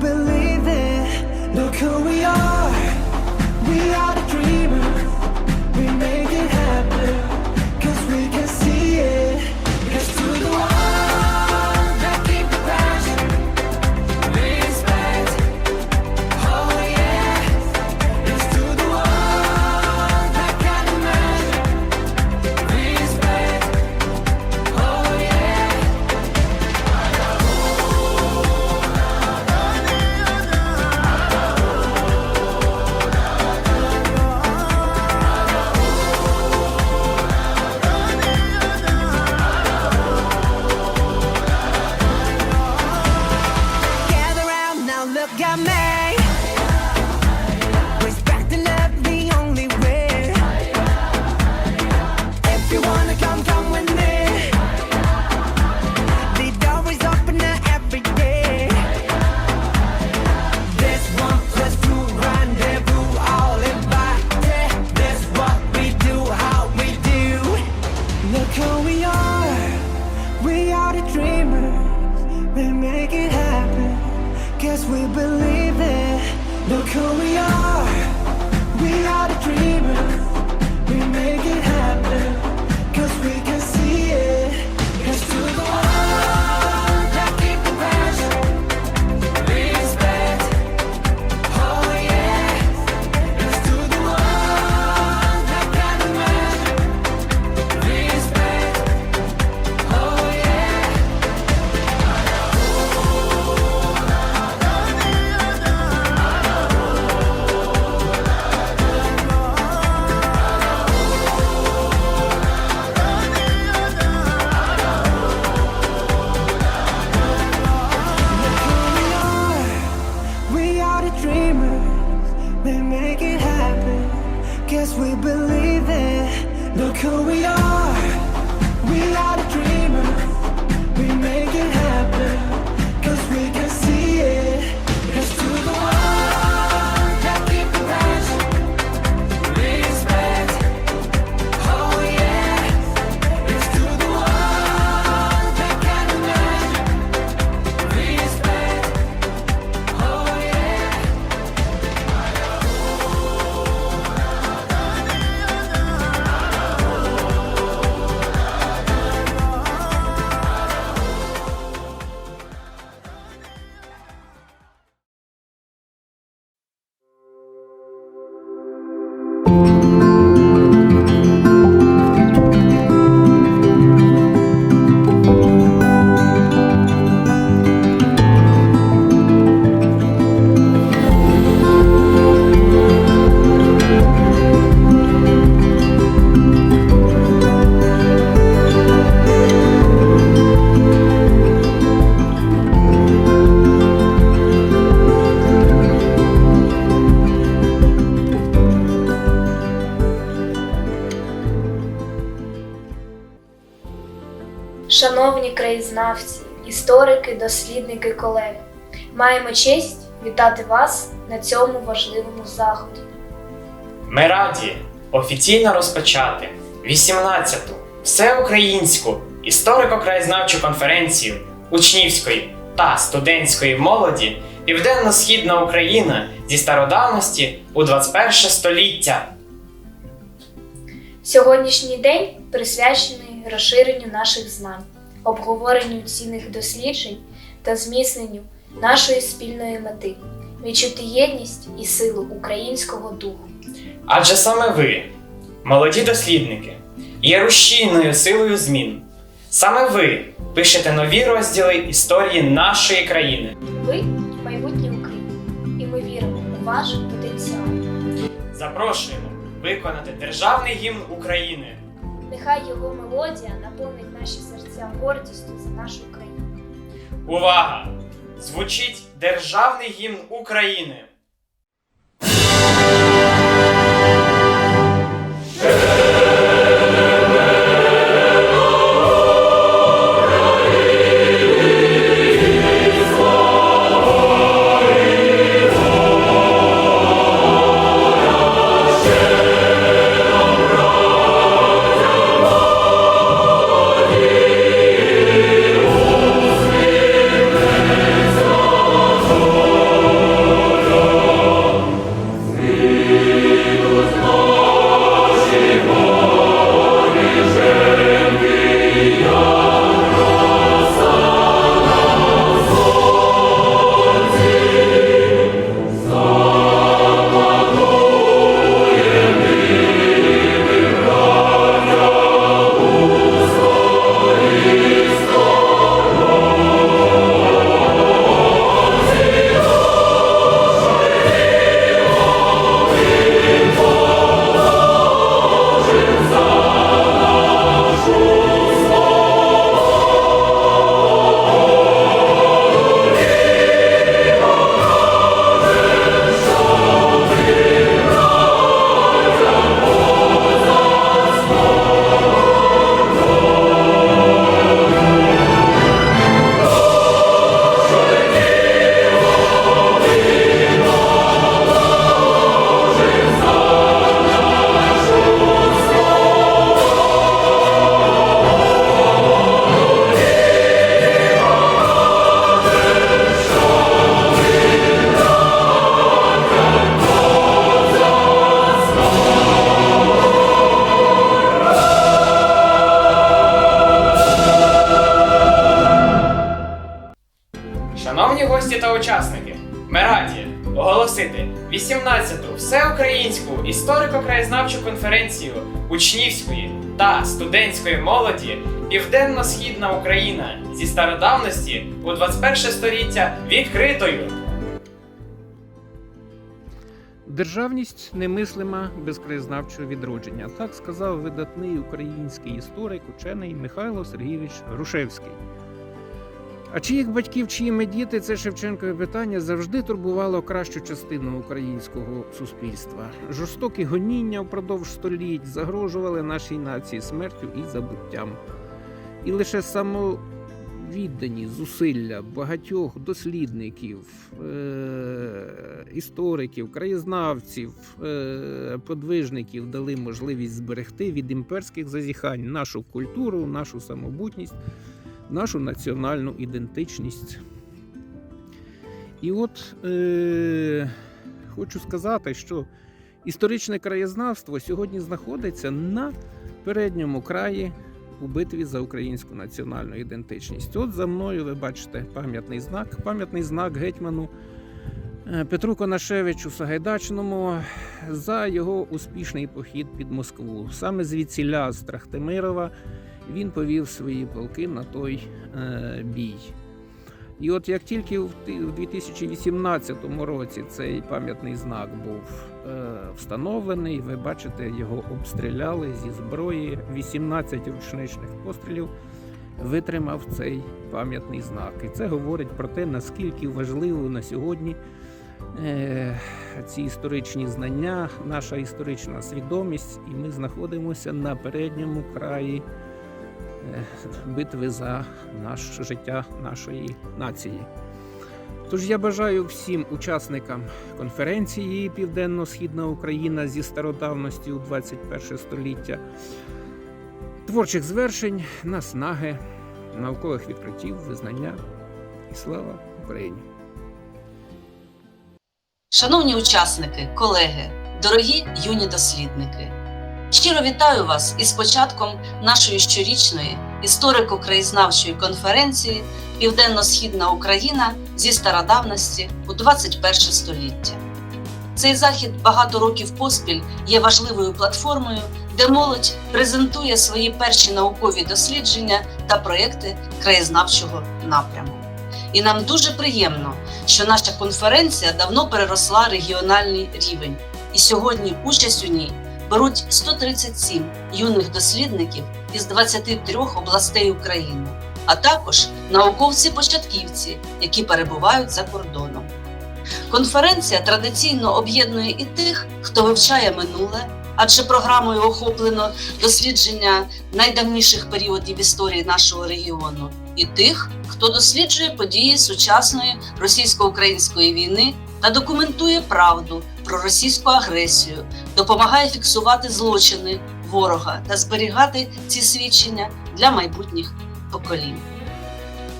believe believe it. No coincidence. Who we are. Історики, дослідники, колеги, маємо честь вітати вас на цьому важливому заході. Ми раді офіційно розпочати 18-ту всеукраїнську історико-краєзнавчу конференцію учнівської та студентської молоді Південно-Східна Україна зі стародавності у 21 століття. Сьогоднішній день присвячений розширенню наших знань, обговоренню цінних досліджень та зміцненню нашої спільної мети відчути єдність і силу українського духу. Адже саме ви, молоді дослідники, є рушійною силою змін. Саме ви пишете нові розділи історії нашої країни. Ви майбутнє України, і ми віримо у ваш потенціал. Запрошуємо виконати державний гімн України. Нехай його мелодія наповнить серця гордістю за нашу країну. Увага! Звучить державний гімн України. Учасники, ми раді оголосити 18-ту всеукраїнську історико-краєзнавчу конференцію учнівської та студентської молоді Південно-Східна Україна зі стародавності у 21 століття відкритою. Державність немислима без краєзнавчого відродження. Так сказав видатний український історик, учений Михайло Сергійович Грушевський. А чиїх батьків, чиїми діти це Шевченкове питання завжди турбувало кращу частину українського суспільства. Жорстокі гоніння впродовж століть загрожували нашій нації смертю і забуттям. І лише самовіддані зусилля багатьох дослідників, е- істориків, краєзнавців, е- подвижників дали можливість зберегти від імперських зазіхань нашу культуру, нашу самобутність, нашу національну ідентичність. І от е- хочу сказати, що історичне краєзнавство сьогодні знаходиться на передньому краї у битві за українську національну ідентичність. От за мною ви бачите пам'ятний знак, пам'ятний знак гетьману е, Петру Конашевичу Сагайдачному за його успішний похід під Москву. Саме звідсіля з Трахтимирова він повів свої полки на той е, бій. І от як тільки в 2018 році цей пам'ятний знак був е, встановлений, ви бачите, його обстріляли зі зброї. 18 рушничних пострілів витримав цей пам'ятний знак. І це говорить про те, наскільки важливо на сьогодні е, ці історичні знання, наша історична свідомість, і ми знаходимося на передньому краї битви за наше життя нашої нації. Тож я бажаю всім учасникам конференції Південно-Східна Україна зі стародавності у 21 століття, творчих звершень, наснаги, наукових відкриттів, визнання і слава Україні! Шановні учасники, колеги, дорогі юні дослідники, щиро вітаю вас із початком нашої щорічної історико-краєзнавчої конференції Південно-Східна Україна зі стародавності у 21 століття. Цей захід багато років поспіль є важливою платформою, де молодь презентує свої перші наукові дослідження та проекти краєзнавчого напряму. І нам дуже приємно, що наша конференція давно переросла регіональний рівень, і сьогодні участь у ній беруть 137 юних дослідників із 23 областей України, а також науковці-початківці, які перебувають за кордоном. Конференція традиційно об'єднує і тих, хто вивчає минуле, адже програмою охоплено дослідження найдавніших періодів історії нашого регіону, і тих, хто досліджує події сучасної російсько-української війни та документує правду про російську агресію, допомагає фіксувати злочини ворога та зберігати ці свідчення для майбутніх поколінь.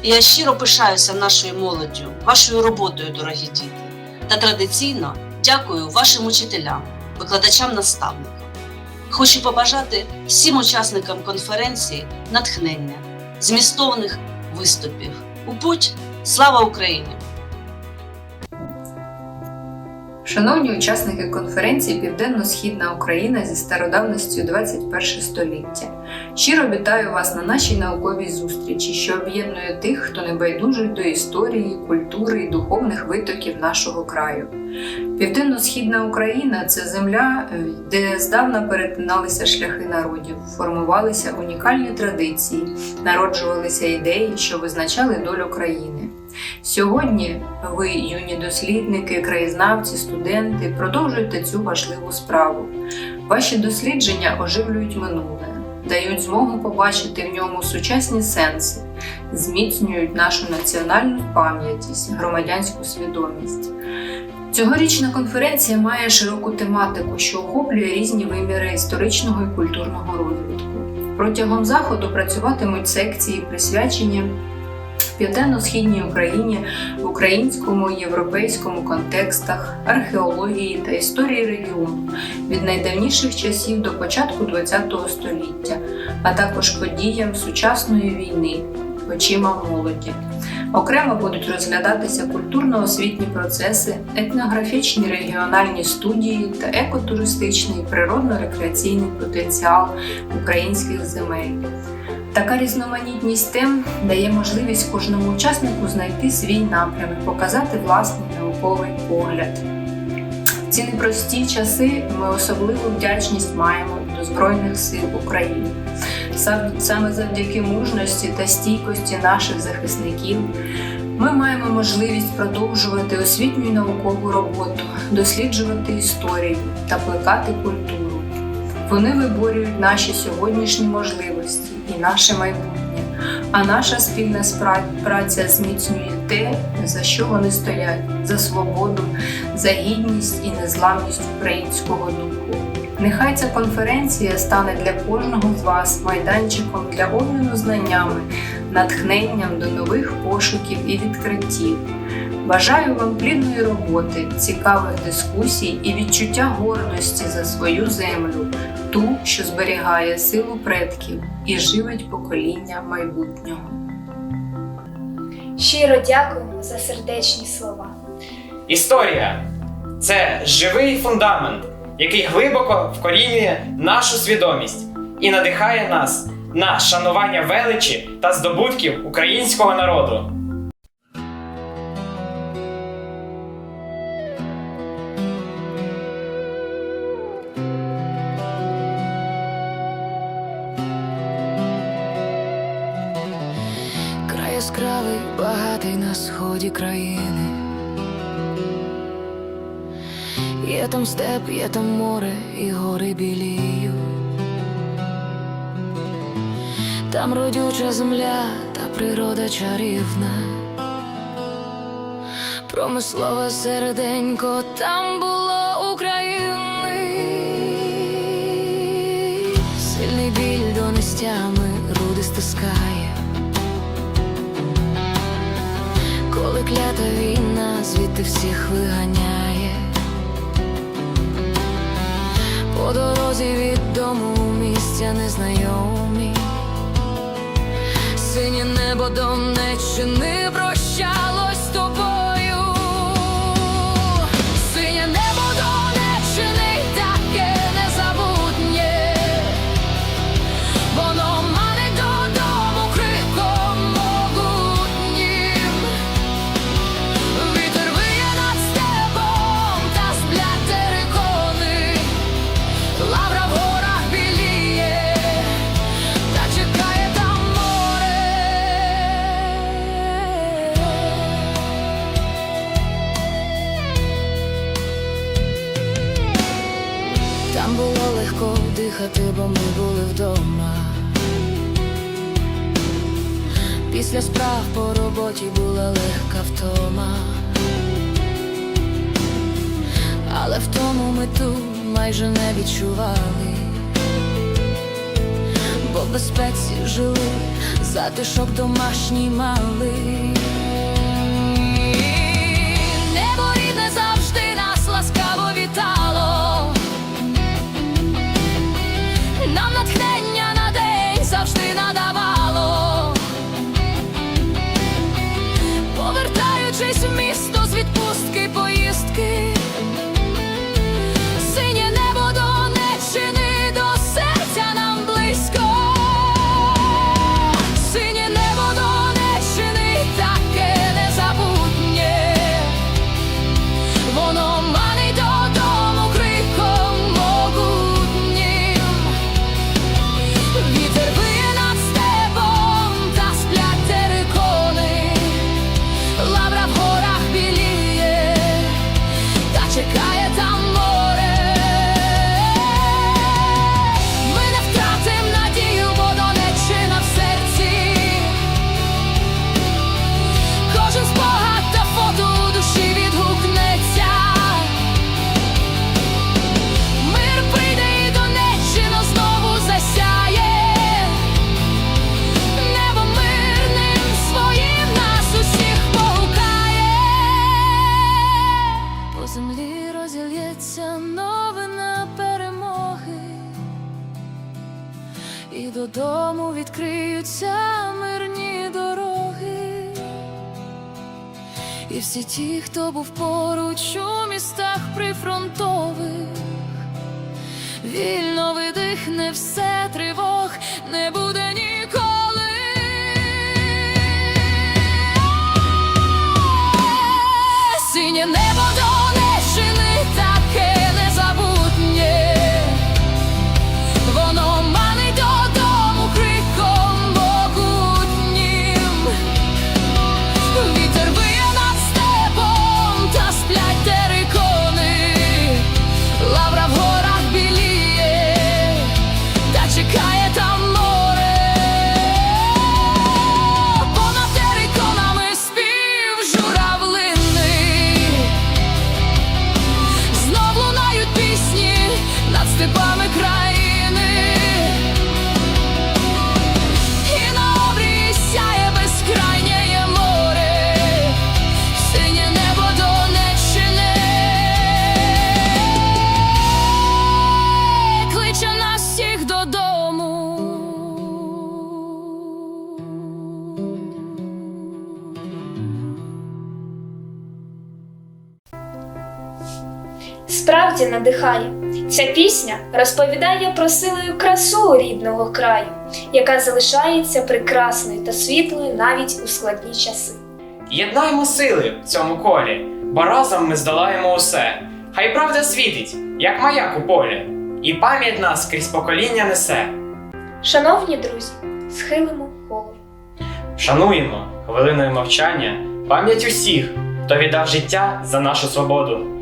І Я щиро пишаюся нашою молоддю, вашою роботою, дорогі діти, та традиційно дякую вашим учителям, викладачам-наставникам. Хочу побажати всім учасникам конференції натхнення, змістовних виступів. У путь слава Україні! Шановні учасники конференції Південно-Східна Україна зі стародавністю 21 століття. Щиро вітаю вас на нашій науковій зустрічі, що об'єднує тих, хто не байдужий до історії, культури і духовних витоків нашого краю. Південно-Східна Україна це земля, е, де здавна перетиналися шляхи народів, формувалися унікальні традиції, народжувалися ідеї, що визначали долю країни. Сьогодні ви, юні дослідники, краєзнавці, студенти, продовжуєте цю важливу справу. Ваші дослідження оживлюють минуле, дають змогу побачити в ньому сучасні сенси, зміцнюють нашу національну пам'ятість, громадянську свідомість. Цьогорічна конференція має широку тематику, що охоплює різні виміри історичного і культурного розвитку. Протягом заходу працюватимуть секції, присвячені Південно-східній Україні в українському і європейському контекстах, археології та історії регіону від найдавніших часів до початку ХХ століття, а також подіям сучасної війни очима молоді. Окремо будуть розглядатися культурно-освітні процеси, етнографічні регіональні студії та екотуристичний природно-рекреаційний потенціал українських земель. Така різноманітність тем дає можливість кожному учаснику знайти свій напрям і показати власний науковий погляд. В ці непрості часи ми особливу вдячність маємо до Збройних сил України. Саме завдяки мужності та стійкості наших захисників ми маємо можливість продовжувати освітню і наукову роботу, досліджувати історію та плекати культуру. Вони виборюють наші сьогоднішні можливості і наше майбутнє. А наша спільна праця зміцнює те, за що вони стоять: за свободу, за гідність і незламність українського духу. Нехай ця конференція стане для кожного з вас майданчиком для обміну знаннями, натхненням до нових пошуків і відкриттів. Бажаю вам плідної роботи, цікавих дискусій і відчуття гордості за свою землю, ту, що зберігає силу предків і живить покоління майбутнього. Щиро дякуємо за сердечні слова. Історія це живий фундамент, який глибоко вкорінює нашу свідомість і надихає нас на шанування величі та здобутків українського народу. Яскравий, багатий на сході країни. Є там степ, є там море і гори білію. Там родюча земля та природа чарівна. Промислове серденько там було України. Сильний біль донестями груди стискає. Коли клята війна звідти всіх виганяє, по дорозі від дому місця незнайомі, синє небо Донеччини не з Там було легко дихати, бо ми були вдома. Після справ по роботі була легка втома. Але в тому ми ту майже не відчували, бо в безпеці жили, затишок домашній мали. Небо хто був поруч у містах прифронтових, вільно видихне все тривог, не буде Справді надихає. Ця пісня розповідає про силу і красу рідного краю, яка залишається прекрасною та світлою навіть у складні часи. Єднаємо сили в цьому колі, бо разом ми здолаємо усе. Хай правда світить, як маяк у полі, і пам'ять нас крізь покоління несе. Шановні друзі, схилимо голову. Шануємо хвилиною мовчання пам'ять усіх, хто віддав життя за нашу свободу.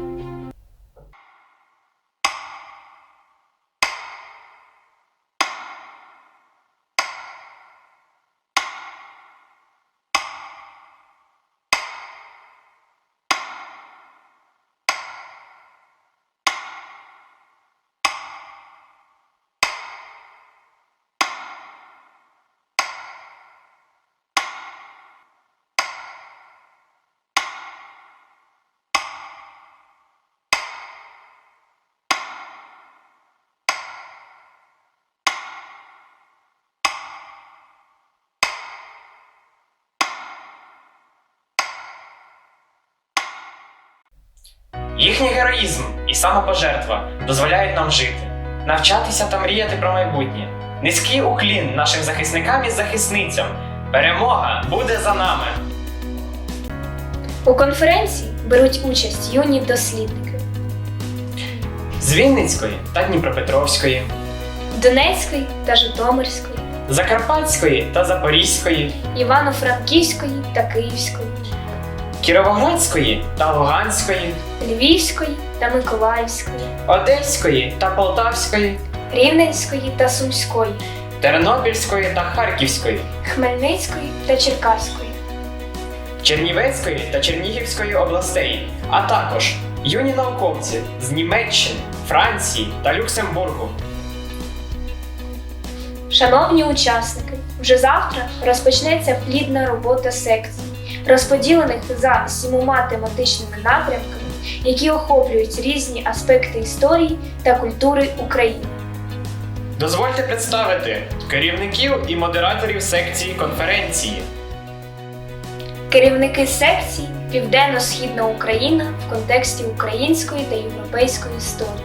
Їхній героїзм і самопожертва дозволяють нам жити, навчатися та мріяти про майбутнє. Низький уклін нашим захисникам і захисницям. Перемога буде за нами. У конференції беруть участь юні дослідники З Вінницької та Дніпропетровської, Донецької та Житомирської, Закарпатської та Запорізької, Івано-Франківської та Київської, Кіровоградської та Луганської, Львівської та Миколаївської, Одеської та Полтавської, Рівненської та Сумської, Тернопільської та Харківської, Хмельницької та Черкаської. Чернівецької та Чернігівської областей, а також юні науковці з Німеччини, Франції та Люксембургу. Шановні учасники, вже завтра розпочнеться плідна робота секцій, розподілених за сімома тематичними напрямками, які охоплюють різні аспекти історії та культури України. Дозвольте представити керівників і модераторів секції конференції. Керівники секцій Південно-Східна Україна в контексті української та європейської історії.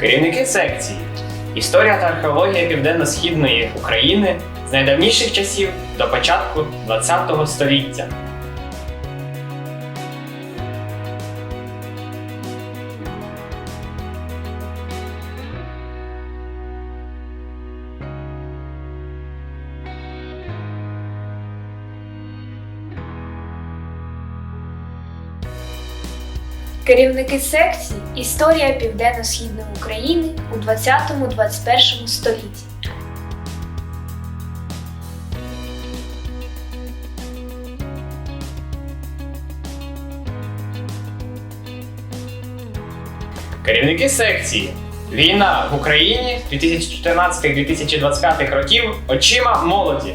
Керівники секції. Історія та археологія Південно-Східної України з найдавніших часів до початку ХХ століття. Керівники секцій Історія Південно-Східної України у 20-21 столітті. Керівники секції. Війна в Україні 2014-2025 років очима молоді.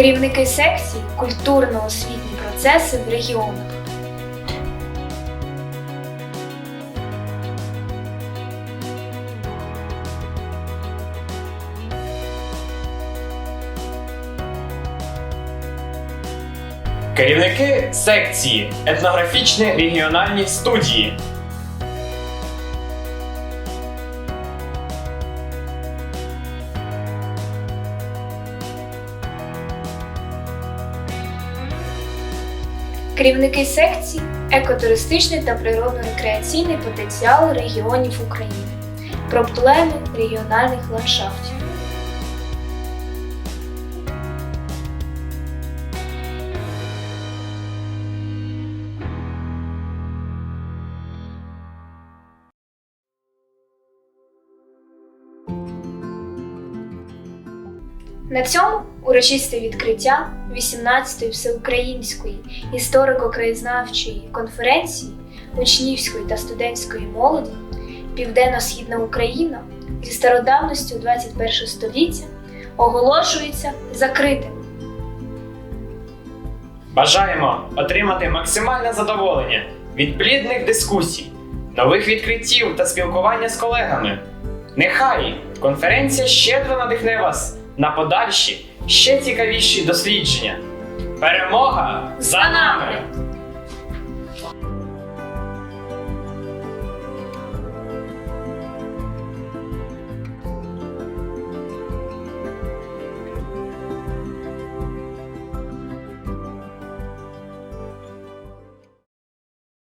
Керівники секцій, культурно-освітні процеси в регіонах. Керівники секції етнографічні регіональні студії. Керівники секцій, екотуристичний та природно-рекреаційний потенціал регіонів України, проблеми регіональних ландшафтів. На цьому урочисте відкриття 18-ї всеукраїнської історико-краєзнавчої конференції учнівської та студентської молоді Південно-Східна Україна зі стародавністю 21 століття оголошується закритим. Бажаємо отримати максимальне задоволення від плідних дискусій, нових відкриттів та спілкування з колегами. Нехай конференція щедро надихне вас на подальші ще цікавіші дослідження. Перемога за нами!